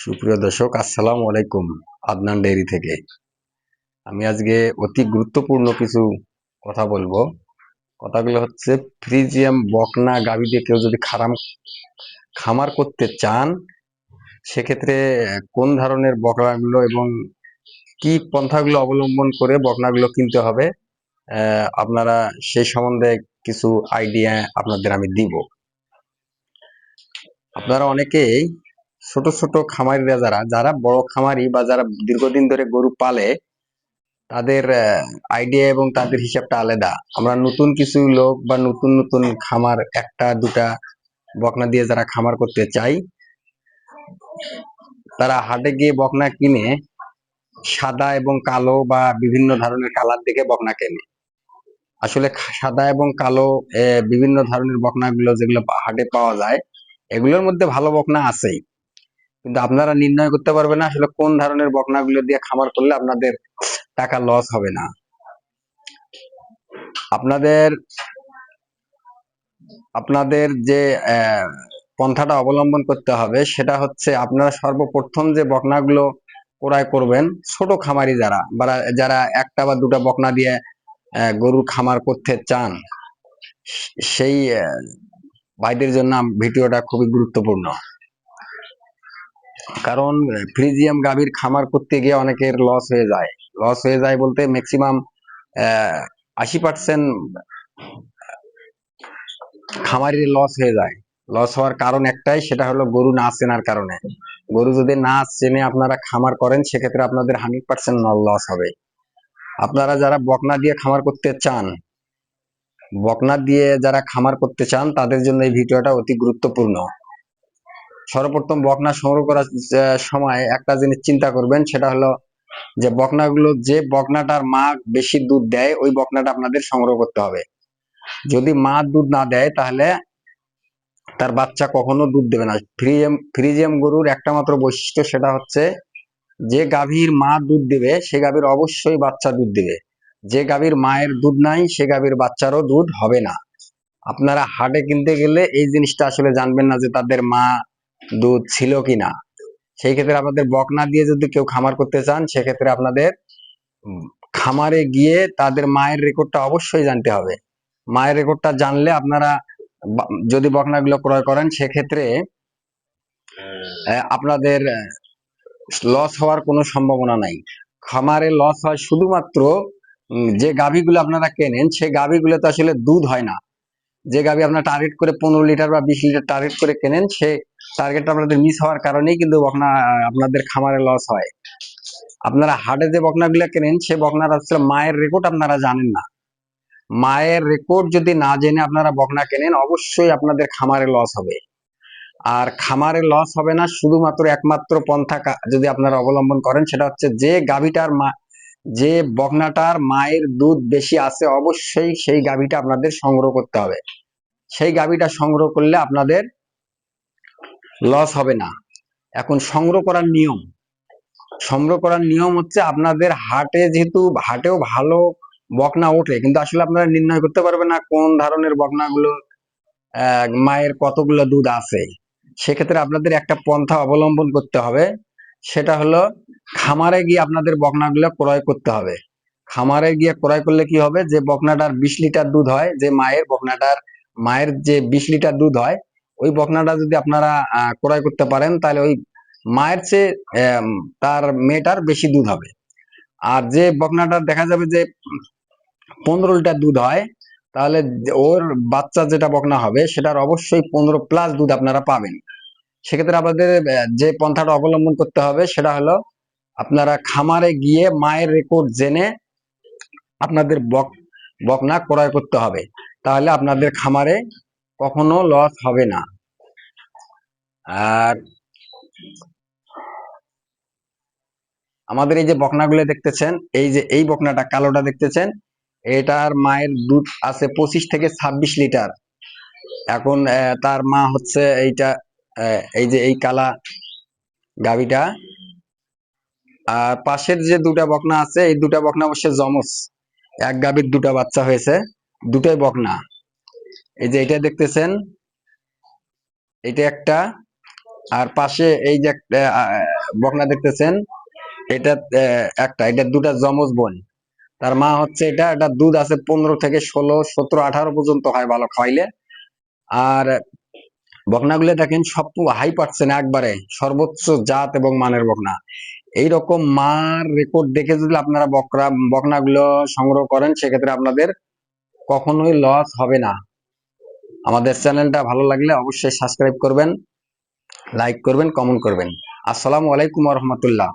সুপ্রিয় দর্শক, আসসালামু আলাইকুম আদনান ডেইরি থেকে। আমি আজকে অতি গুরুত্বপূর্ণ কিছু কথা বলব। কথাগুলো হচ্ছে, ফ্রিজিয়াম বকনা গাভী দিয়ে কেউ যদি খারাম, খামার করতে চান, সেক্ষেত্রে কোন ধরনের বকনাগুলো এবং কি পন্থাগুলো অবলম্বন করে বকনাগুলো কিনতে হবে আপনারা সেই সম্বন্ধে কিছু আইডিয়া আপনাদের আমি দিব। আপনারা অনেকেই ছোট ছোট খামারিরা যারা যারা বড় খামারি বা যারা দীর্ঘদিন ধরে গরু পালে, তাদের আইডিয়া এবং তাদের হিসাবটা আলাদা। আমরা নতুন কিছু লোক বা নতুন নতুন খামার একটা, দুটা বকনা দিয়ে যারা খামার করতে চাই, তারা হাটে গিয়ে বকনা কিনে সাদা এবং কালো বা বিভিন্ন ধরনের কালার দেখে বকনা কেনে। আসলে সাদা এবং কালো বিভিন্ন ধরনের বকনাগুলো যেগুলো হাটে পাওয়া যায়, এগুলোর মধ্যে ভালো বকনা আছেই। কিন্তু আপনারা নির্ণয় করতে পারবেন না আসলে কোন ধরনের বকনাগুলো দিয়ে খামার করলে আপনাদের টাকা লস হবে না। আপনাদের আপনাদের যে পন্থাটা অবলম্বন করতে হবে সেটা হচ্ছে আপনারা সর্বপ্রথম যে বকনাগুলো ক্রয় করবেন, ছোট খামারি যারা যারা একটা বা দুটা বকনা দিয়ে গরুর খামার করতে চান সেই ভাইদের জন্য ভিডিওটা খুবই গুরুত্বপূর্ণ। কারণ ফ্রিজিয়াম গাভীর খামার করতে গিয়ে অনেকের লস হয়ে যায়। লস হয়ে যায় বলতে ম্যাক্সিমাম আশি পার্সেন্ট খামারির লস হয়ে যায়। লস হওয়ার কারণ একটাই, সেটা হলো গরু না চেনার কারণে। গরু যদি না চেনে আপনারা খামার করেন, সেক্ষেত্রে আপনাদের হান্ড্রেড পার্সেন্ট লস হবে। আপনারা যারা বকনা দিয়ে খামার করতে চান, বকনা দিয়ে যারা খামার করতে চান, তাদের জন্য এই ভিডিওটা অতি গুরুত্বপূর্ণ। সর্বপ্রথম বকনা সংগ্রহ করার সময় একটা জিনিস চিন্তা করবেন, সেটা হলো যে বকনাগুলো, যে বকনাটার মা বেশি দুধ দেয়, ওই বকনাটা আপনাদের সংগ্রহ করতে হবে। যদি মা দুধ না দেয়, তাহলে তার বাচ্চা কখনো দুধ দেবে না। ফ্রিজিয়াম ফ্রিজিয়াম গরুর একটা মাত্র বৈশিষ্ট্য সেটা হচ্ছে, যে গাভীর মা দুধ দেবে, সে গাভীর অবশ্যই বাচ্চা দুধ দেবে। যে গাভীর মায়ের দুধ নাই, সে গাভীর বাচ্চারও দুধ হবে না। আপনারা হাটে কিনতে গেলে এই জিনিসটা আসলে জানবেন না যে তাদের মা দুধ ছিল কিনা? সেই ক্ষেত্রে আপনাদের বকনা দিয়ে যদি কেউ খামার করতে চান, সেক্ষেত্রে আপনাদের খামারে গিয়ে তাদের মায়ের রেকর্ডটা অবশ্যই জানতে হবে। মায়ের রেকর্ডটা জানলে আপনারা যদি বকনাগুলো ক্রয় করেন, সেক্ষেত্রে আপনাদের লস হওয়ার কোনো সম্ভাবনা নাই। খামারে লস হয় শুধুমাত্র যে গাভীগুলো আপনারা কেনেন সেই গাভীগুলো তো আসলে দুধ হয় না। যে গাভী আপনার টার্গেট করে পনেরো লিটার বা বিশ লিটার টার্গেট করে কেনেন, সে টার্গেটটা আপনাদের মিস হওয়ার কারণেই কিন্তু বকনা আপনাদের খামারে লস হয়। আপনারা হাটে যে বকনাগুলো কেনেন, সে বকনার আসলে মায়ের রেকর্ড আপনারা জানেন না। মায়ের রেকর্ড যদি না জেনে আপনারা বকনা কেনেন, অবশ্যই আপনাদের খামারে লস হবে। আর খামারে লস হবে না শুধুমাত্র একমাত্র পন্থা যদি আপনারা অবলম্বন করেন, সেটা হচ্ছে যে গাভীটার মা, যে বকনাটার মায়ের দুধ বেশি আছে, অবশ্যই সেই গাভীটা আপনাদের সংগ্রহ করতে হবে। সেই গাভীটা সংগ্রহ করলে আপনাদের লস হবে না। এখন সংগ্রহ করার নিয়ম। সংগ্রহ করার নিয়ম হচ্ছে আপনাদের হাটে যেহেতু হাটেও ভালো বকনা ওঠে, কিন্তু আসলে আপনারা নির্ণয় করতে পারবেন না কোন ধরনের বকনাগুলো মায়ের কতগুলো দুধ আছে। সেক্ষেত্রে আপনাদের একটা পন্থা অবলম্বন করতে হবে। সেটা হলো খামারে গিয়ে আপনাদের বকনাগুলো ক্রয় করতে হবে। খামারে গিয়ে ক্রয় করলে কি হবে? যে বকনাটার বিশ লিটার দুধ হয়, যে মায়ের বকনাটার, মায়ের যে বিশ লিটার দুধ হয় ওই বকনাটা যদি আপনারা ক্রয় করতে পারেন, তাহলে ওই মায়ের চেয়ে তার মেয়েটার বেশি দুধ হবে। আর যে বকনাটা দেখা যাবে যে পনেরো লিটার দুধ হয়, তাহলে ওর বাচ্চা যেটা বকনা হবে, সেটার অবশ্যই পনেরো প্লাস দুধ আপনারা পাবেন। সেক্ষেত্রে আপনাদের যে পন্থাটা অবলম্বন করতে হবে, সেটা হলো আপনারা খামারে গিয়ে মায়ের রেকর্ড জেনে আপনাদের বক, বকনা ক্রয় করতে হবে। তাহলে আপনাদের খামারে কখনো লস হবে না। আর আমাদের এই যে বকনাগুলো দেখতেছেন, এই যে এই বকনাটা কালোটা দেখতেছেন, এটার মায়ের দুধ আছে পঁচিশ থেকে ছাব্বিশ লিটার। এখন তার মা হচ্ছে এইটা এই যে এই কালা গাভিটা। আর পাশের যে দুটা বকনা আছে, এই দুটা বকনা অবশ্য জমজ। এক গাভীর দুটা বাচ্চা হয়েছে, দুটাই বকনা। এই যে এটা দেখতেছেন, এটা একটা, আর পাশে এই যে বকনা দেখতেছেন, এটা একটা, এটা দুটা যমজ বোন। তার মা হচ্ছে এটা এটা দুধ আছে পনেরো থেকে ষোলো, সতেরো, আঠারো পর্যন্ত হয় ভালো খাইলে আর বকনাগুলো দেখেন, সব হাই পার্সেন্ট একবারে, সর্বোচ্চ জাত এবং মানের বকনা। এইরকম মার রেকর্ড দেখে যদি আপনারা বকরা, বকনাগুলো সংগ্রহ করেন, সেক্ষেত্রে আপনাদের কখনোই লস হবে না। আমাদের চ্যানেলটা ভালো লাগলে অবশ্যই সাবস্ক্রাইব করবেন লাইক করবেন কমেন্ট করবেন। আসসালামু আলাইকুম রহমতুল্লাহ।